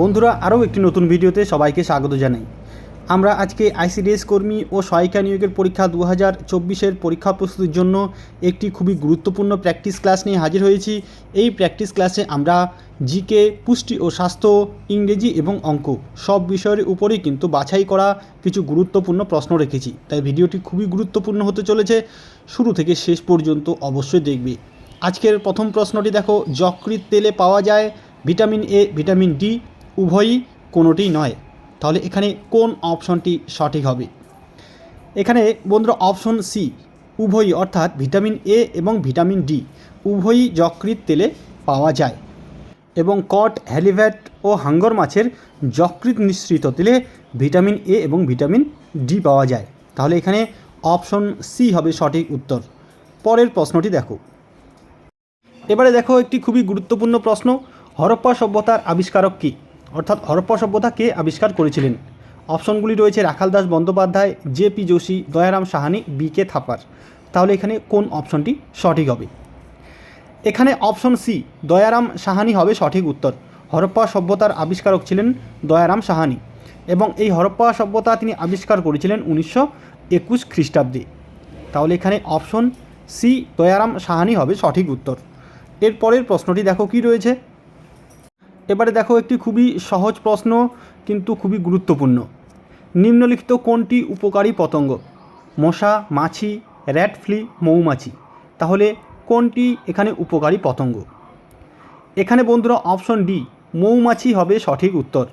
বন্ধুরা, আরও একটি নতুন ভিডিওতে সবাইকে স্বাগত জানাই। আমরা আজকে আইসিডিএস কর্মী ও সহায়িকা নিয়োগের পরীক্ষা দু হাজার চব্বিশের পরীক্ষা প্রস্তুতির জন্য একটি খুবই গুরুত্বপূর্ণ প্র্যাকটিস ক্লাস নিয়ে হাজির হয়েছি। এই প্র্যাকটিস ক্লাসে আমরা জিকে, পুষ্টি ও স্বাস্থ্য, ইংরেজি এবং অঙ্ক সব বিষয়ের উপরেই কিন্তু বাছাই করা কিছু গুরুত্বপূর্ণ প্রশ্ন রেখেছি। তাই ভিডিওটি খুবই গুরুত্বপূর্ণ হতে চলেছে। শুরু থেকে শেষ পর্যন্ত অবশ্যই দেখবে। আজকের প্রথম প্রশ্নটি দেখো যকৃত তেলে পাওয়া যায় ভিটামিন এ, ভিটামিন ডি উভয়ই কোনোটিই নয়। তাহলে এখানে কোন অপশনটি সঠিক হবে? এখানে বন্ধুরা অপশন সি উভয়ই অর্থাৎ ভিটামিন এ এবং ভিটামিন ডি উভয়ই যকৃত তেলে পাওয়া যায় এবং কট, হ্যালিভ্যাট ও হাঙ্গর মাছের যকৃত মিশ্রিত তেলে ভিটামিন এ এবং ভিটামিন ডি পাওয়া যায়। তাহলে এখানে অপশন সি হবে সঠিক উত্তর। পরের প্রশ্নটি দেখো। এবারে দেখো একটি খুবই গুরুত্বপূর্ণ প্রশ্ন, হরপ্পা সভ্যতার আবিষ্কারক কী? অর্থাৎ হরপ্পা সভ্যতা কে আবিষ্কার করেছিলেন। অপশনগুলি রয়েছে Rakhal Das Bandyopadhyay, J P Joshi, Dayaram Sahni, B K Thapar তাহলে এখানে কোন অপশনটি সঠিক হবে? এখানে অপশন সি, দয়ারাম সাহানি হবে সঠিক উত্তর। হরপ্পা সভ্যতার আবিষ্কারক ছিলেন দয়ারাম সাহানি এবং এই হরপ্পা সভ্যতা তিনি আবিষ্কার করেছিলেন উনিশশো একুশ খ্রিস্টাব্দে। তাহলে এখানে অপশন সি, দয়ারাম সাহানি হবে সঠিক উত্তর। এরপরের প্রশ্নটি দেখো কি রয়েছে? এবারে দেখো একটি খুবই সহজ প্রশ্ন, কিন্তু খুবই গুরুত্বপূর্ণ। নিম্নলিখিত কোনটি উপকারী পতঙ্গ? মশা, মাছি, র্যাট ফ্লি, মৌমাছি। তাহলে কোনটি এখানে উপকারী পতঙ্গ? এখানে বন্ধুরা অপশন ডি, মৌমাছি হবে সঠিক উত্তর।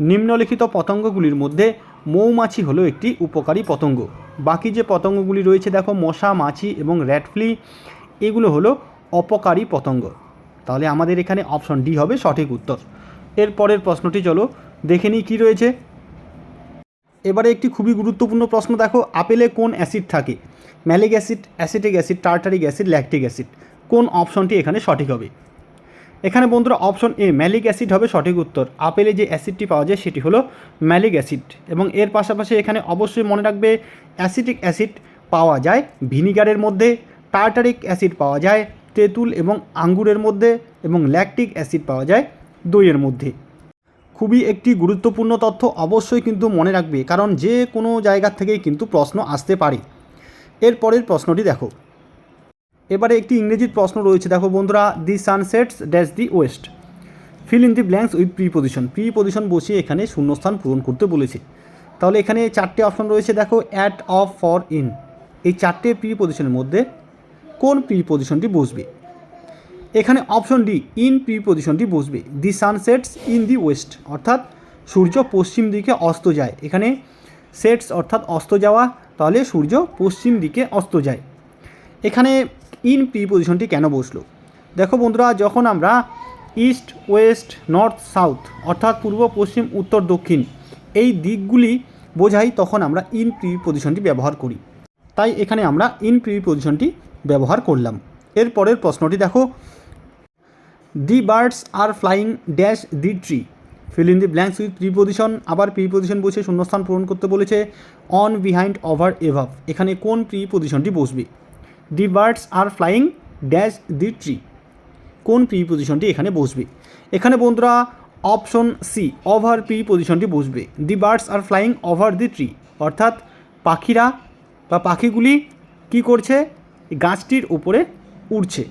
নিম্নলিখিত পতঙ্গগুলির মধ্যে মৌমাছি হলো একটি উপকারী পতঙ্গ। বাকি যে পতঙ্গগুলি রয়েছে, দেখো মশা, মাছি এবং র্যাট ফ্লি, এগুলো হলো অপকারী পতঙ্গ। তাহলে আমাদের এখানে অপশন ডি হবে সঠিক উত্তর। এর পরের প্রশ্নটি চলো, দেখে নিই কী রয়েছে। এবারে একটি খুবই গুরুত্বপূর্ণ প্রশ্ন দেখো, আপেলে কোন অ্যাসিড থাকে? Malic acid, acetic acid, tartaric acid, lactic acid, কোন অপশনটি এখানে সঠিক হবে? এখানে বন্ধুরা অপশন এ ম্যালিক অ্যাসিড হবে সঠিক উত্তর। আপেলে যে অ্যাসিডটি পাওয়া যায় সেটি হলো ম্যালিক অ্যাসিড এবং এর পাশাপাশি এখানে অবশ্যই মনে রাখবে, অ্যাসিটিক অ্যাসিড পাওয়া যায় ভিনিগারের মধ্যে, টার্টারিক অ্যাসিড পাওয়া যায় তেঁতুল এবং আঙ্গুরের মধ্যে এবং ল্যাকটিক অ্যাসিড পাওয়া যায় দইয়ের মধ্যে। খুবই একটি গুরুত্বপূর্ণ তথ্য অবশ্যই কিন্তু মনে রাখবে, কারণ যে কোনো জায়গা থেকেই কিন্তু প্রশ্ন আসতে পারে। এর পরের প্রশ্নটি দেখো। এবারে একটি ইংরেজির প্রশ্ন রয়েছে, দেখো বন্ধুরা the sunsets dash the west fill in the blanks with preposition preposition বসিয়ে এখানে শূন্যস্থান পূরণ করতে বলেছে। তাহলে এখানে চারটে অপশন রয়েছে, দেখো অ্যাট অফ ফর ইন এই চারটে প্রি পজিশনের মধ্যে কোন প্রি পজিশনটি বসবে? এখানে অপশন ডি, ইন প্রি পজিশনটি বসবে। দি সানসেটস ইন দি ওয়েস্ট, অর্থাৎ সূর্য পশ্চিম দিকে অস্ত যায়। এখানে সেটস অর্থাৎ অস্ত যাওয়া, তাহলে সূর্য পশ্চিম দিকে অস্ত যায়। এখানে ইন প্রি পজিশনটি কেন বসল? দেখো বন্ধুরা, যখন আমরা ইস্ট, ওয়েস্ট, নর্থ, সাউথ, অর্থাৎ পূর্ব, পশ্চিম, উত্তর, দক্ষিণ এই দিকগুলি বোঝাই, তখন আমরা ইন প্রি পজিশনটি ব্যবহার করি। তাই এখানে আমরা ইন প্রি পজিশনটি ব্যবহার করলাম। এর পরের প্রশ্নটি দেখো। The birds are flying dash the tree fill in the blanks with preposition আবার প্রিপোজিশন বসে শূন্যস্থান পূরণ করতে বলেছে। অন বিহাইন্ড ওভার এভাব এখানে কোন প্রিপোজিশনটি বসবে? The birds are flying dash the tree কোন প্রিপোজিশনটি এখানে বসবে? এখানে বন্ধুরা অপশন সি ওভার প্রিপোজিশনটি বসবে। The birds are flying over the tree অর্থাৎ পাখিরা বা পাখিগুলি কি করছে? গাছটির উপরে উড়ছে।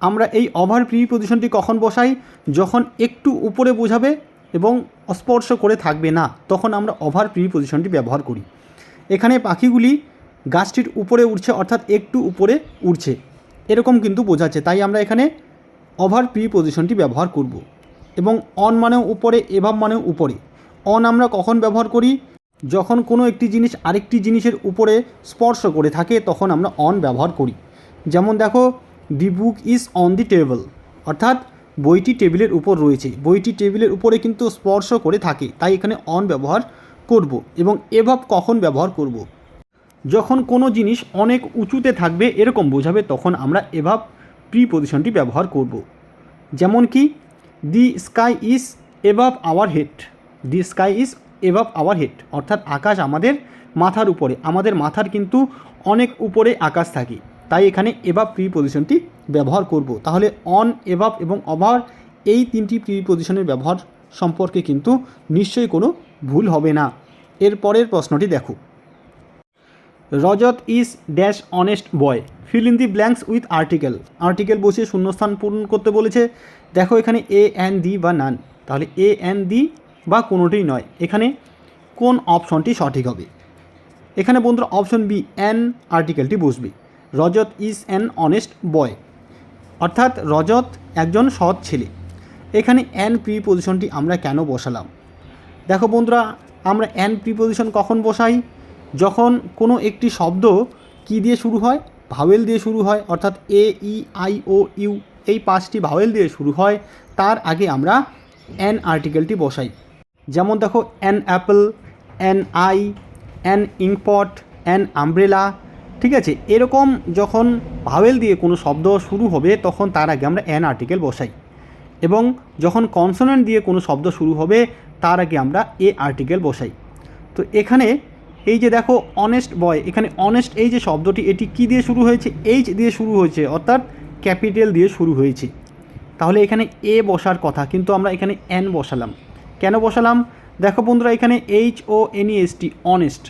আমরা এই ওভার প্রি পজিশনটি কখন বসাই? যখন একটু উপরে বোঝাবে এবং স্পর্শ করে থাকবে না, তখন আমরা ওভার প্রি পজিশনটি ব্যবহার করি। এখানে পাখিগুলি গাছটির উপরে উঠছে অর্থাৎ একটু উপরে উড়ছে। এরকম কিন্তু বোঝাচ্ছে, তাই আমরা এখানে ওভার প্রি পজিশনটি ব্যবহার করব। এবং অন মানেও উপরে এভাব মানেও উপরে। অন আমরা কখন ব্যবহার করি? যখন কোনো একটি জিনিস আরেকটি জিনিসের উপরে স্পর্শ করে থাকে, তখন আমরা অন ব্যবহার করি। যেমন দেখো, the book is on the table অর্থাৎ বইটি টেবিলের উপর রয়েছে। বইটি টেবিলের উপরে কিন্তু স্পর্শ করে থাকে, তাই এখানে অন ব্যবহার করব এবং এভাব কখন ব্যবহার করব? যখন কোনো জিনিস অনেক উঁচুতে থাকবে, এরকম বোঝাবে, তখন আমরা এভাব প্রি পজিশনটি ব্যবহার করব। যেমন কি, the sky is above our head the sky is above our head অর্থাৎ আকাশ আমাদের মাথার উপরে, আমাদের মাথার কিন্তু অনেক উপরে আকাশ থাকে। তাই এখানে এভাব প্রি পজিশনটি ব্যবহার করব। তাহলে অন এভাব এবং অভার এই তিনটি প্রি পজিশনের ব্যবহার সম্পর্কে কিন্তু নিশ্চয়ই কোনো ভুল হবে না। এর পরের প্রশ্নটি দেখো। Rajat is dash honest boy fill in the blanks with article article বসিয়ে শূন্যস্থান পূরণ করতে বলেছে। দেখো এখানে এ অ্যান দি বা নান তাহলে এ অ্যান দি বা কোনোটিই নয়। এখানে কোন অপশনটি সঠিক হবে? এখানে বন্ধুরা অপশন বি অ্যান আর্টিকেলটি বসবে Rajat is an honest boy অর্থাৎ রজত একজন সৎ ছেলে। এখানে অ্যান প্রি পজিশনটি আমরা কেন বসালাম? দেখো বন্ধুরা, আমরা অ্যান প্রিপোজিশন কখন বসাই? যখন কোনো একটি শব্দ কি দিয়ে শুরু হয়? ভাওয়েল দিয়ে শুরু হয়, অর্থাৎ এ ই আই ও ইউ এই পাঁচটি ভাওয়েল দিয়ে শুরু হয়, তার আগে আমরা অ্যান আর্টিকেলটি বসাই। যেমন দেখো an apple an eye an inkpot an umbrella ঠিক আছে? এরকম যখন ভাওয়েল দিয়ে কোনো শব্দ শুরু হবে, তখন তার আগে আমরা অ্যান আর্টিকেল বসাই। এবং যখন কনসোনেন্ট দিয়ে কোনো শব্দ শুরু হবে, তার আগে আমরা এ আর্টিকেল বসাই। তো এখানে এই যে দেখো অনেস্ট বয় এখানে অনেস্ট এই যে শব্দটি, এটি কি দিয়ে শুরু হয়েছে? এইচ দিয়ে শুরু হয়েছে, অর্থাৎ ক্যাপিটাল দিয়ে শুরু হয়েছে। তাহলে এখানে এ বসার কথা, কিন্তু আমরা এখানে এন বসালাম। কেন বসালাম? দেখো বন্ধুরা, এখানে H O N S T honest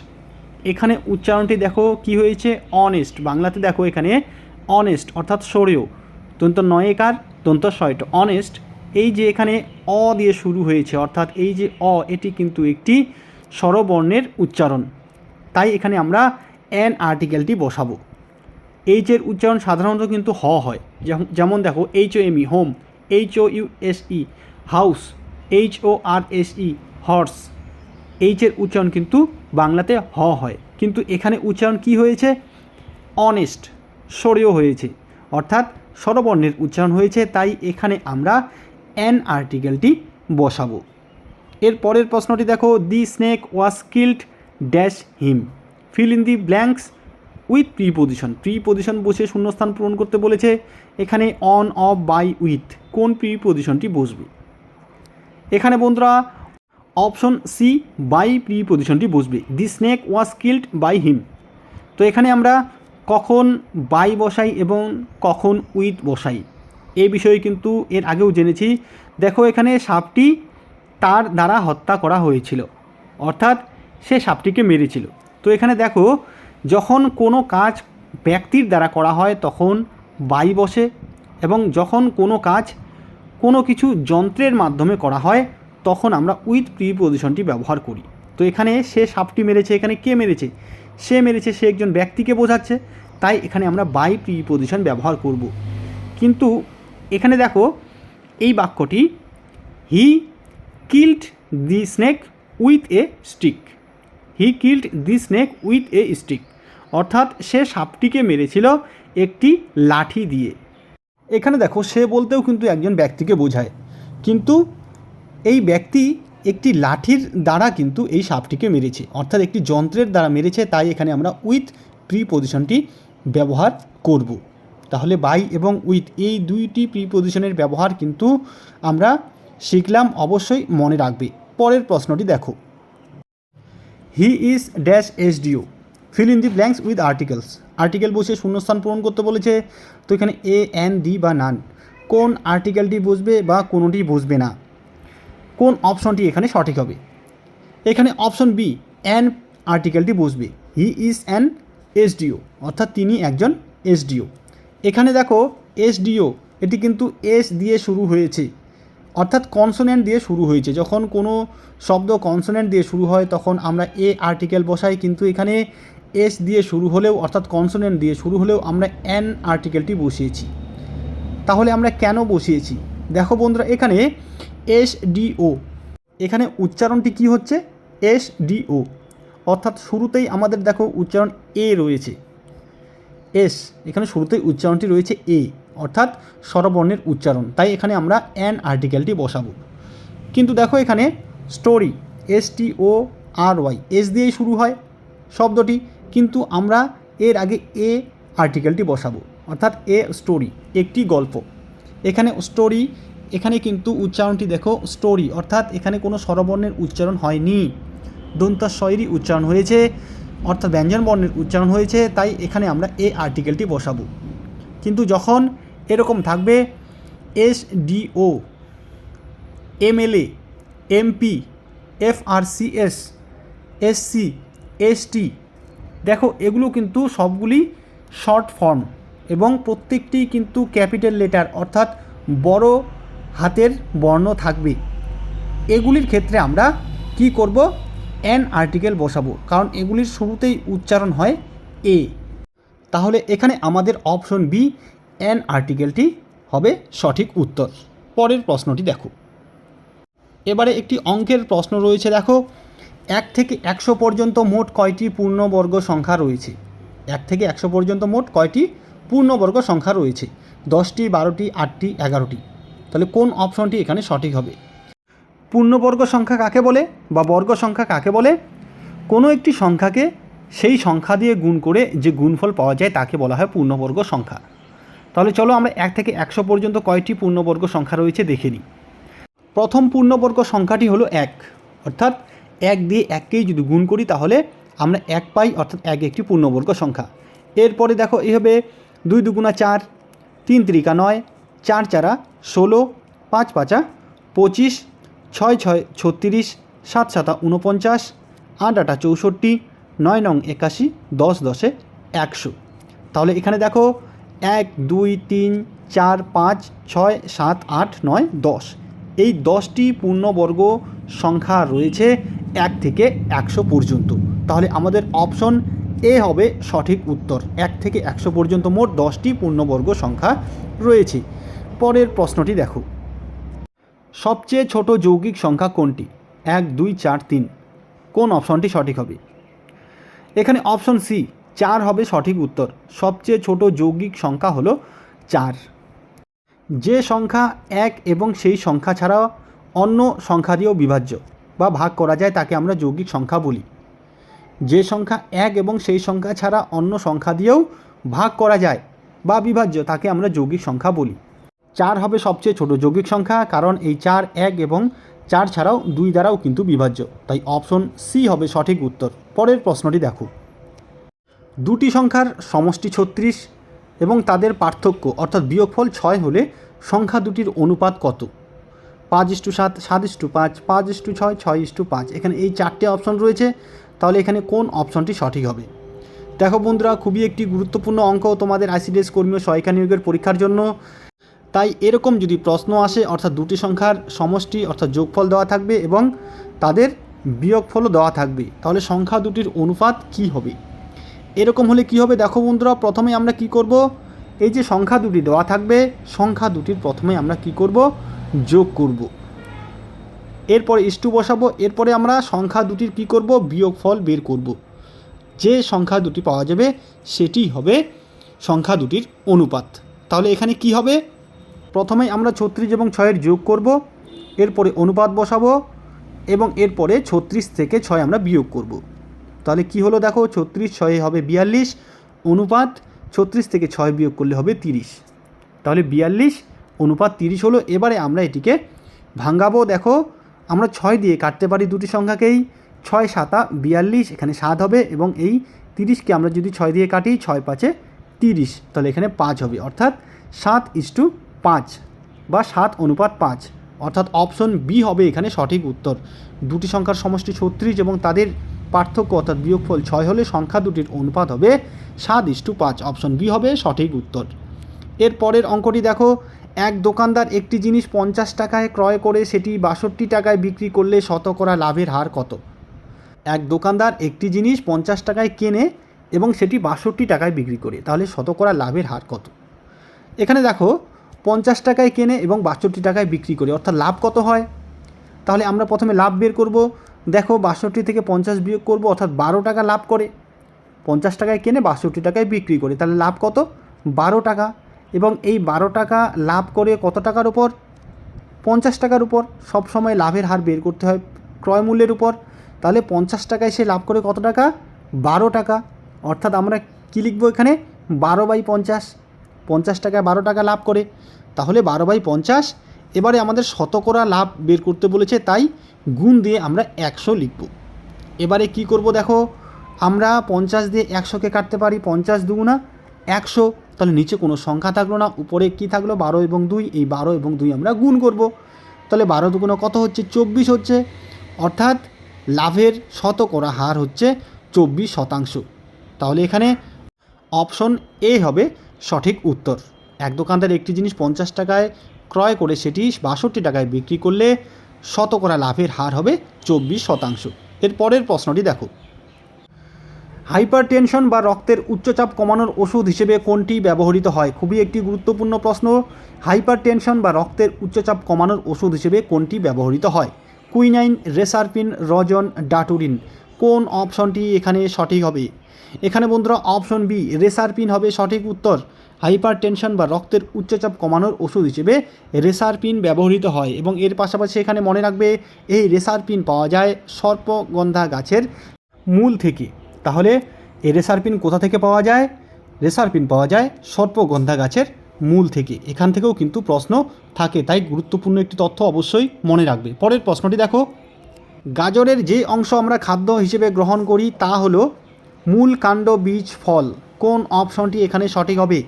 এখানে উচ্চারণটি দেখো কি হয়েছে? অনেস্ট বাংলাতে দেখো এখানে অনেস্ট অর্থাৎ সরেও। দন্ত নয়েকার দন্ত শয়ট অনেস্ট এই যে এখানে অ দিয়ে শুরু হয়েছে, অর্থাৎ এই যে অ, এটি কিন্তু একটি স্বরবর্ণের উচ্চারণ। তাই এখানে আমরা অ্যান আর্টিকেলটি বসাবো। এইচ এর উচ্চারণ সাধারণত কিন্তু হ হয়। যেমন দেখো H O M E home H O U S E house H O R S E horse H এর উচ্চারণ কিন্তু বাংলাতে হ হয়। কিন্তু এখানে উচ্চারণ কি হয়েছে? অনেস্ট সরেও হয়েছে। অর্থাৎ স্বরবর্ণের উচ্চারণ হয়েছে, তাই এখানে আমরা অ্যান আর্টিকেলটি বসাবো। এর পরের প্রশ্নটি দেখো the snake was killed dash him fill in the blanks with preposition preposition বসে শূন্যস্থান পূরণ করতে বলেছে। এখানে অন অফ বাই উইথ কোন প্রি পজিশনটি বসবে? এখানে বন্ধুরা অপশন সি বাই প্রি পজিশনটি বসবে the snake was killed by him তো এখানে আমরা কখন বাই বসাই এবং কখন উইথ বসাই এই বিষয়ে কিন্তু এর আগেও জেনেছি। দেখো এখানে সাপটি তার দ্বারা হত্যা করা হয়েছিল, অর্থাৎ সে সাপটিকে মেরেছিল। তো এখানে দেখো, যখন কোনো কাজ ব্যক্তির দ্বারা করা হয় তখন বাই বসে এবং যখন কোনো কাজ কোনো কিছু যন্ত্রের মাধ্যমে করা হয়, তখন আমরা উইথ প্রি পজিশনটি ব্যবহার করি। তো এখানে সে সাপটি মেরেছে, এখানে কে মেরেছে? সে মেরেছে, সে একজন ব্যক্তিকে বোঝাচ্ছে, তাই এখানে আমরা বাই প্রি পজিশন ব্যবহার করব। কিন্তু এখানে দেখো, এই বাক্যটি he killed the snake with a stick he killed the snake with a stick অর্থাৎ সে সাপটিকে মেরেছিল একটি লাঠি দিয়ে। এখানে দেখো, সে বলতেও কিন্তু একজন ব্যক্তিকে বোঝায়। কিন্তু এই ব্যক্তি একটি লাঠির দ্বারা কিন্তু এই সাপটিকে মেরেছে। অর্থাৎ একটি যন্ত্রের দ্বারা মেরেছে, তাই এখানে আমরা উইথ প্রি পজিশনটি ব্যবহার করব। তাহলে বাই এবং উইথ, এই দুইটি প্রি পজিশনের ব্যবহার কিন্তু আমরা শিখলাম, অবশ্যই মনে রাখবে। পরের প্রশ্নটি দেখো। He is dash S D O fill in the blanks with articles. Article বসে শূন্যস্থান পূরণ করতে বলেছে। তো এখানে এ এন ডি বা নান কোন আর্টিকেলটি বসবে বা কোনোটি বসবে না? কোন অপশনটি এখানে সঠিক হবে? এখানে অপশন বি অ্যান আর্টিকেলটি বসবে হি ইজ অ্যান এসডিও অর্থাৎ তিনি একজন এসডিও এখানে দেখো এসডিও এটি কিন্তু এস দিয়ে শুরু হয়েছে। অর্থাৎ কনসোনেন্ট দিয়ে শুরু হয়েছে। যখন কোনো শব্দ কনসোনেন্ট দিয়ে শুরু হয়, তখন আমরা এ আর্টিকেল বসাই, কিন্তু এখানে এস দিয়ে শুরু হলেও, অর্থাৎ কনসোনেন্ট দিয়ে শুরু হলেও আমরা এন আর্টিকেলটি বসিয়েছি। তাহলে আমরা কেন বসিয়েছি? দেখো বন্ধুরা, এখানে এস ডিও এখানে উচ্চারণটি কি হচ্ছে? এস ডিও অর্থাৎ শুরুতেই আমাদের দেখো উচ্চারণ এ রয়েছে। এস এখানে শুরুতেই উচ্চারণটি রয়েছে এ অর্থাৎ স্বরবর্ণের উচ্চারণ। তাই এখানে আমরা অ্যান আর্টিকেলটি বসাবো। কিন্তু দেখো এখানে story S T O R Y S দিয়েই শুরু হয় শব্দটি। কিন্তু আমরা এর আগে এ আর্টিকেলটি বসাবো। অর্থাৎ এ স্টোরি একটি গল্প। এখানে স্টোরি এখানে কিন্তু উচ্চারণটি দেখো স্টোরি অর্থাৎ এখানে কোনো স্বরবর্ণের উচ্চারণ হয়নি। দন্তাস্বয়েরই উচ্চারণ হয়েছে, অর্থাৎ ব্যঞ্জন বর্ণের উচ্চারণ হয়েছে, তাই এখানে আমরা এ আর্টিকেলটি বসাবো। কিন্তু যখন এরকম থাকবে, S D O MLA MP FRCS SC ST দেখো, এগুলো কিন্তু সবগুলি শর্ট ফর্ম এবং প্রত্যেকটি কিন্তু ক্যাপিটাল লেটার অর্থাৎ বড় হাতের বর্ণ থাকবে। এগুলির ক্ষেত্রে আমরা কি করব? এন আর্টিকেল বসাবো, কারণ এগুলির শুরুতেই উচ্চারণ হয় এ তাহলে এখানে আমাদের অপশন বি এন আর্টিকেলটি হবে সঠিক উত্তর। পরের প্রশ্নটি দেখো। এবারে একটি অঙ্কের প্রশ্ন রয়েছে, দেখো। এক থেকে একশো পর্যন্ত মোট কয়টি পূর্ণবর্গ সংখ্যা রয়েছে? এক থেকে একশো পর্যন্ত মোট কয়টি পূর্ণবর্গ সংখ্যা রয়েছে? দশটি, বারোটি, আটটি, এগারোটি। তাহলে কোন অপশনটি এখানে সঠিক হবে? পূর্ণবর্গ সংখ্যা কাকে বলে বা বর্গ সংখ্যা কাকে বলে? কোনো একটি সংখ্যাকে সেই সংখ্যা দিয়ে গুণ করে যে গুণফল পাওয়া যায় তাকে বলা হয় পূর্ণবর্গ সংখ্যা। তাহলে চলো আমরা এক থেকে একশো পর্যন্ত কয়টি পূর্ণবর্গ সংখ্যা রয়েছে দেখে নিই। প্রথম পূর্ণবর্গ সংখ্যাটি হলো এক, অর্থাৎ এক দিয়ে এককেই যদি গুণ করি তাহলে আমরা এক পাই অর্থাৎ এক একটি পূর্ণবর্গ সংখ্যা। এরপরে দেখো, এই হবে দুই দুগুণা চার, তিন ত্রিকা নয়, চার চারা ষোলো, পাঁচ পাঁচা পঁচিশ, ছয় ছয় ছত্রিশ, সাত সাতা উনপঞ্চাশ আট আটা চৌষট্টি, নয় নং একাশি, দশ দশে একশো। তাহলে এখানে দেখো, এক, দুই, তিন, চার, পাঁচ, ছয়, সাত, আট, নয়, দশ। এই দশটি পূর্ণবর্গ সংখ্যা রয়েছে এক থেকে একশো পর্যন্ত। তাহলে আমাদের অপশন এ হবে সঠিক উত্তর। এক থেকে একশো পর্যন্ত মোট দশটি পূর্ণবর্গ সংখ্যা রয়েছে। পরের প্রশ্নটি দেখো। সবচেয়ে ছোট যৌগিক সংখ্যা কোনটি? এক, দুই, চার, তিন। কোন অপশনটি সঠিক হবে? এখানে অপশন সি, চার হবে সঠিক উত্তর। সবচেয়ে ছোট যৌগিক সংখ্যা হলো চার। যে সংখ্যা এক এবং সেই সংখ্যা ছাড়া অন্য সংখ্যা দিয়েও বিভাজ্য বা ভাগ করা যায় তাকে আমরা যৌগিক সংখ্যা বলি। যে সংখ্যা এক এবং সেই সংখ্যা ছাড়া অন্য সংখ্যা দিয়েও ভাগ করা যায় বা বিভাজ্য তাকে আমরা যৌগিক সংখ্যা বলি। চার হবে সবচেয়ে ছোট যৌগিক সংখ্যা কারণ এই চার এক এবং চার ছাড়াও দুই দ্বারাও কিন্তু বিভাজ্য। তাই অপশন সি হবে সঠিক উত্তর। পরের প্রশ্নটি দেখো। দুটি সংখ্যার সমষ্টি ছত্রিশ এবং তাদের পার্থক্য, অর্থাৎ বিয়োগফল ছয় হলে সংখ্যা দুটির অনুপাত কত? পাঁচ ইস্টু সাত সাত ইস্টু পাঁচ পাঁচ ইস্টু ছয় ছয় ইস্টু পাঁচ। এখানে এই চারটে অপশন রয়েছে। তাহলে এখানে কোন অপশনটি সঠিক হবে? দেখো বন্ধুরা, খুবই একটি গুরুত্বপূর্ণ অঙ্ক তোমাদের আইসিডিএস কর্মী ও সহায়িকা নিয়োগের পরীক্ষার জন্য। তাই এরকম যদি প্রশ্ন আসে, অর্থাৎ দুটি সংখ্যার সমষ্টি, অর্থাৎ যোগফল দেওয়া থাকবে এবং তাদের বিয়োগফলও দেওয়া থাকবে, তাহলে সংখ্যা দুটির অনুপাত কি হবে? এরকম হলে কি হবে? দেখো বন্ধুরা, প্রথমে আমরা কি করব? এই যে সংখ্যা দুটি দেওয়া থাকবে, সংখ্যা দুটির প্রথমে আমরা কি করব? যোগ করব। এরপরে ইস্টু বসাবো, এরপরে আমরা সংখ্যা দুটির কি করব? বিয়োগফল বের করব। যে সংখ্যা দুটি পাওয়া যাবে সেটি হবে সংখ্যা দুটির অনুপাত। তাহলে এখানে কি হবে? প্রথমে আমরা ছত্রিশ এবং ছয়ের যোগ করব, এরপরে অনুপাত বসাবো এবং এরপরে ছত্রিশ থেকে ছয় আমরা বিয়োগ করব। তাহলে কি হলো দেখো? ছত্রিশ ছয়ে হবে বিয়াল্লিশ। অনুপাত ছত্রিশ থেকে ছয় বিয়োগ করলে হবে তিরিশ। তাহলে বিয়াল্লিশ, অনুপাত তিরিশ হলো। এবারে আমরা এটিকে ভাঙ্গাবো। দেখো, আমরা ছয় দিয়ে কাটতে পারি দুটি সংখ্যাকেই। ছয় সাতা বিয়াল্লিশ, এখানে সাত হবে এবং এই তিরিশকে আমরা যদি ছয় দিয়ে কাটি, ছয় পাঁচে তিরিশ, তাহলে এখানে পাঁচ হবে। অর্থাৎ সাত ইস্টু পাঁচ বা সাত অনুপাত পাঁচ। অর্থাৎ অপশন বি হবে এখানে সঠিক উত্তর। দুটি সংখ্যার সমষ্টি ছত্রিশ এবং তাদের পার্থক্য অর্থাৎ বিয়োগফল ছয় হলে সংখ্যা দুটির অনুপাত হবে সাত ইস্টু পাঁচ। অপশন বি হবে সঠিক উত্তর। এর পরের অঙ্কটি দেখো। এক দোকানদার একটি জিনিস পঞ্চাশ টাকায় ক্রয় করে সেটি বাষট্টি টাকায় বিক্রি করলে শতকরা লাভের হার কত? এক দোকানদার একটি জিনিস পঞ্চাশ টাকায় কেনে এবং সেটি বাষট্টি টাকায় বিক্রি করে, তাহলে শতকরা লাভের হার কত? এখানে দেখো, পঞ্চাশ টাকায় কেনে এবং বাষট্টি টাকায় বিক্রি করে, অর্থাৎ লাভ কত হয়? তাহলে আমরা প্রথমে লাভ বের করব। দেখো বাষট্টি থেকে পঞ্চাশ বিয়োগ করব, অর্থাৎ বারো টাকা লাভ করে। পঞ্চাশ টাকায় কেনে বাষট্টি টাকায় বিক্রি করে, তাহলে লাভ কত? বারো টাকা। এবং এই বারো টাকা লাভ করে কত টাকার উপর? পঞ্চাশ টাকার উপর। সব সময় লাভের হার বের করতে হয় ক্রয় মূল্যের উপর। তাহলে পঞ্চাশ টাকায় সে লাভ করে কত টাকা? বারো টাকা। অর্থাৎ আমরা কী লিখব এখানে? বারো বাই পঞ্চাশ। পঞ্চাশ টাকায় বারো টাকা লাভ করে। তাহলে বারো বাই পঞ্চাশ এবারে আমাদের শতকরা লাভ বের করতে বলেছে, তাই গুণ দিয়ে আমরা একশো লিখব। এবারে কি করব দেখো, আমরা পঞ্চাশ দিয়ে একশোকে কাটতে পারি, পঞ্চাশ দুগুণা একশো, তাহলে নিচে কোনো সংখ্যা থাকল না, উপরে কি থাকল, বারো এবং দুই, এই বারো এবং দুই আমরা গুণ করব। তাহলে বারো দুগুণ কত হচ্ছে? চব্বিশ হচ্ছে। অর্থাৎ লাভের শতকরা হার হচ্ছে চব্বিশ শতাংশ। তাহলে এখানে অপশন এ হবে সঠিক উত্তর। এক দোকানদার একটি জিনিস পঞ্চাশ টাকায় ক্রয় করে সেটি বাষট্টি টাকায় বিক্রি করলে শতকরা লাভের হার হবে চব্বিশ শতাংশ। এর পরের প্রশ্নটি দেখো। হাইপারটেনশন বা রক্তের উচ্চচাপ কমানোর ওষুধ হিসেবে কোনটি ব্যবহৃত হয়? খুবই একটি গুরুত্বপূর্ণ প্রশ্ন। হাইপারটেনশন বা রক্তের উচ্চচাপ কমানোর ওষুধ হিসেবে কোনটি ব্যবহৃত হয়? কুইনাইন রেসারপিন রজন, ডাটুরিন, কোন অপশনটি এখানে সঠিক হবে? এখানে বন্ধুরা, অপশন বি রেসারপিন হবে সঠিক উত্তর। হাইপার টেনশন বা রক্তের উচ্চচাপ কমানোর ওষুধ হিসেবে রেসারপিন ব্যবহৃত হয় এবং এর পাশাপাশি এখানে মনে রাখবে, এই রেসারপিন পাওয়া যায় সর্পগন্ধা গাছের মূল থেকে। তাহলে এই রেসারপিন কোথা থেকে পাওয়া যায়? রেসারপিন পাওয়া যায় সর্পগন্ধা গাছের মূল থেকে। এখান থেকেও কিন্তু প্রশ্ন থাকে, তাই গুরুত্বপূর্ণ একটি তথ্য অবশ্যই মনে রাখবে। পরের প্রশ্নটি দেখো। গাজরের যে অংশ আমরা খাদ্য হিসেবে গ্রহণ করি তা হলো মূল কাণ্ড বীজ ফল। কোন অপশনটি এখানে সঠিক হবে?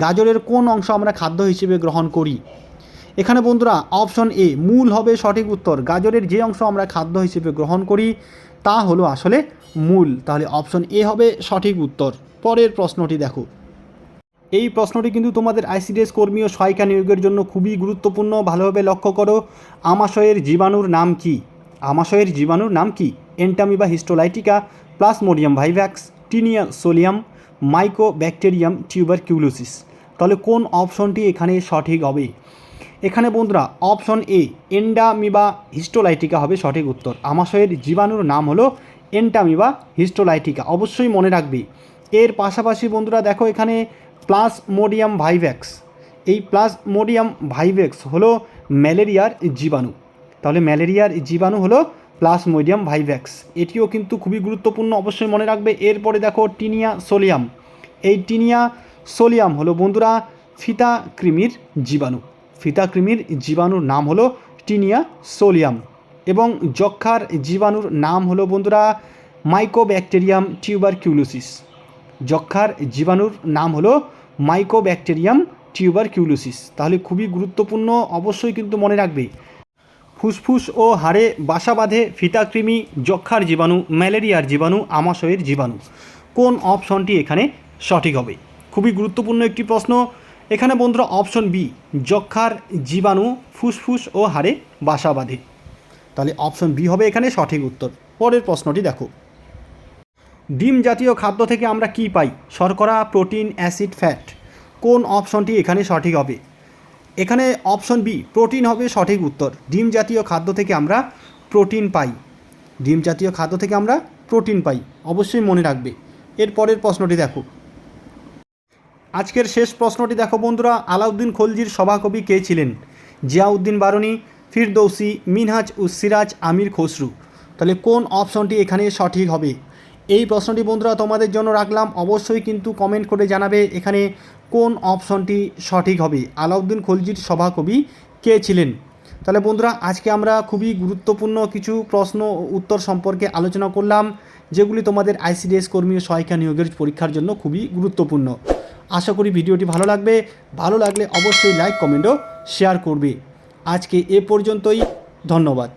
গাজরের কোন অংশ আমরা খাদ্য হিসেবে গ্রহণ করি? এখানে বন্ধুরা, অপশন এ, মূল হবে সঠিক উত্তর। গাজরের যে অংশ আমরা খাদ্য হিসেবে গ্রহণ করি, তা হলো আসলে মূল। তাহলে অপশন এ হবে সঠিক উত্তর। পরের প্রশ্নটি দেখো। এই প্রশ্নটি কিন্তু তোমাদের আইসিডিএস কর্মী ও সহায়িকা নিয়োগের জন্য খুবই গুরুত্বপূর্ণ। ভালোভাবে লক্ষ্য করো, আমাশয়ের জীবাণুর নাম কি? আমাশয়ের জীবাণুর নাম কি? Entamoeba histolytica Plasmodium vivax Taenia solium Mycobacterium tuberculosis তাহলে কোন অপশনটি এখানে সঠিক হবে? এখানে বন্ধুরা, অপশন এ এন্ডামিবা হিস্টোলাইটিকা হবে সঠিক উত্তর। আমাশয়ের জীবাণুর নাম হলো এন্টামিবা হিস্টোলাইটিকা অবশ্যই মনে রাখবে। এর পাশাপাশি বন্ধুরা, দেখো এখানে প্লাসমোডিয়াম ভাইভ্যাক্স এই প্লাসমোডিয়াম ভাইভ্যাক্স হলো ম্যালেরিয়ার জীবাণু। তাহলে ম্যালেরিয়ার জীবাণু হলো প্লাসমোডিয়াম ভাইভ্যাক্স। এটিও কিন্তু খুবই গুরুত্বপূর্ণ অবশ্যই মনে রাখবে। এরপরে দেখো টিনিয়া সোলিয়াম। এই টিনিয়া সোলিয়াম হলো বন্ধুরা ফিতা কৃমির জীবাণু। ফিতা কৃমির জীবাণুর নাম হলো টিনিয়া সোলিয়াম এবং যক্ষার জীবাণুর নাম হলো বন্ধুরা মাইকোব্যাকটেরিয়াম টিউবারকিউলোসিস যক্ষার জীবাণুর নাম হলো মাইকোব্যাকটেরিয়াম টিউবারকিউলোসিস তাহলে খুবই গুরুত্বপূর্ণ অবশ্যই কিন্তু মনে রাখবে। ফুসফুস ও হাড়ে বাসা বাঁধে ফিতাকৃমি, যক্ষার জীবাণু, ম্যালেরিয়ার জীবাণু, আমাশয়ের জীবাণু। কোন অপশনটি এখানে সঠিক হবে? খুবই গুরুত্বপূর্ণ একটি প্রশ্ন। এখানে বন্ধুরা অপশন বি, যক্ষার জীবাণু, ফুসফুস ও হাড়ে বাসা বাঁধে। তাহলে অপশন বি হবে এখানে সঠিক উত্তর। পরের প্রশ্নটি দেখো। ডিম জাতীয় খাদ্য থেকে আমরা কি পাই? শর্করা, প্রোটিন, অ্যাসিড, ফ্যাট। কোন অপশনটি এখানে সঠিক হবে? এখানে অপশন বি, প্রোটিন হবে সঠিক উত্তর। ডিম জাতীয় খাদ্য থেকে আমরা প্রোটিন পাই। ডিম জাতীয় খাদ্য থেকে আমরা প্রোটিন পাই, অবশ্যই মনে রাখবে। এর পরের প্রশ্নটি দেখো। আজকের শেষ প্রশ্নটি দেখো বন্ধুরা, আলাউদ্দিন খলজির সভাকবি কে ছিলেন? জিয়াউদ্দিন বারুনি ফিরদৌসি, মিনহাজ উসিরাজ আমির খসরু। তাহলে কোন অপশনটি এখানে সঠিক হবে? এই প্রশ্নটি বন্ধুরা তোমাদের জন্য রাখলাম। অবশ্যই কিন্তু কমেন্ট করে জানাবে এখানে কোন অপশনটি সঠিক হবে। আলাউদ্দিন খলজির সভাকবি কে ছিলেন? তাহলে বন্ধুরা, আজকে আমরা খুবই গুরুত্বপূর্ণ কিছু প্রশ্ন উত্তর সম্পর্কে আলোচনা করলাম, যেগুলি তোমাদের আইসিডিএস কর্মী সহায়িকা নিয়োগের পরীক্ষার জন্য খুবই গুরুত্বপূর্ণ। আশা করি ভিডিওটি ভালো লাগবে। ভালো লাগলে অবশ্যই লাইক কমেন্টও শেয়ার করবে। আজকে এ পর্যন্তই, ধন্যবাদ।